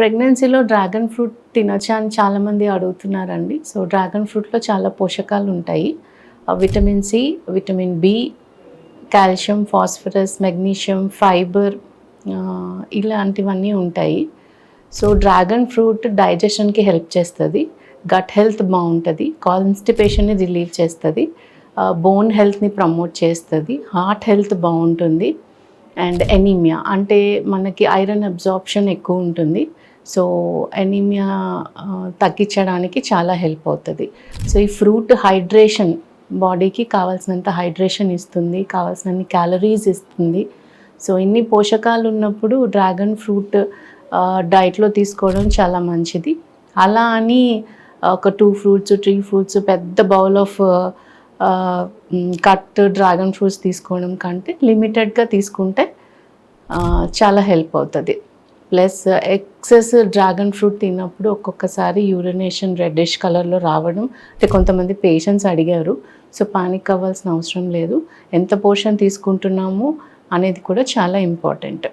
ప్రెగ్నెన్సీలో dragon fruit తినొచ్చా అని చాలామంది అడుగుతున్నారండి. సో డ్రాగన్ ఫ్రూట్లో చాలా పోషకాలు ఉంటాయి vitamin C vitamin B calcium phosphorus magnesium fibre ఇలాంటివన్నీ ఉంటాయి. సో డ్రాగన్ ఫ్రూట్ డైజెషన్కి హెల్ప్ చేస్తుంది. గట్ హెల్త్ బాగుంటుంది. కాన్స్టిపేషన్ని రిలీవ్ చేస్తుంది. బోన్ హెల్త్ని ప్రమోట్ చేస్తుంది. హార్ట్ హెల్త్ బాగుంటుంది. అండ్ ఎనీమియా అంటే మనకి ఐరన్ అబ్జార్ప్షన్ ఎక్కువ ఉంటుంది సో ఎనీమియా తగ్గించడానికి చాలా హెల్ప్ అవుతుంది. సో ఈ ఫ్రూట్ హైడ్రేషన్ బాడీకి కావాల్సినంత హైడ్రేషన్ ఇస్తుంది కావాల్సినన్ని క్యాలరీస్ ఇస్తుంది. సో ఇన్ని పోషకాలు ఉన్నప్పుడు డ్రాగన్ ఫ్రూట్ డైట్లో తీసుకోవడం చాలా మంచిది. అలా అని ఒక టూ ఫ్రూట్స్ త్రీ ఫ్రూట్స్ పెద్ద bowl of cut dragon fruits తీసుకోవడం కంటే లిమిటెడ్గా తీసుకుంటే చాలా హెల్ప్ అవుతుంది. ప్లస్ ఎక్సెస్ డ్రాగన్ ఫ్రూట్ తిన్నప్పుడు ఒక్కొక్కసారి యూరినేషన్ రెడ్డిష్ కలర్లో రావడం. అంటే కొంతమంది పేషెంట్స్ అడిగారు. సో పానిక్ అవ్వాల్సిన అవసరం లేదు. ఎంత పోషన్ తీసుకుంటున్నాము అనేది కూడా చాలా ఇంపార్టెంట్.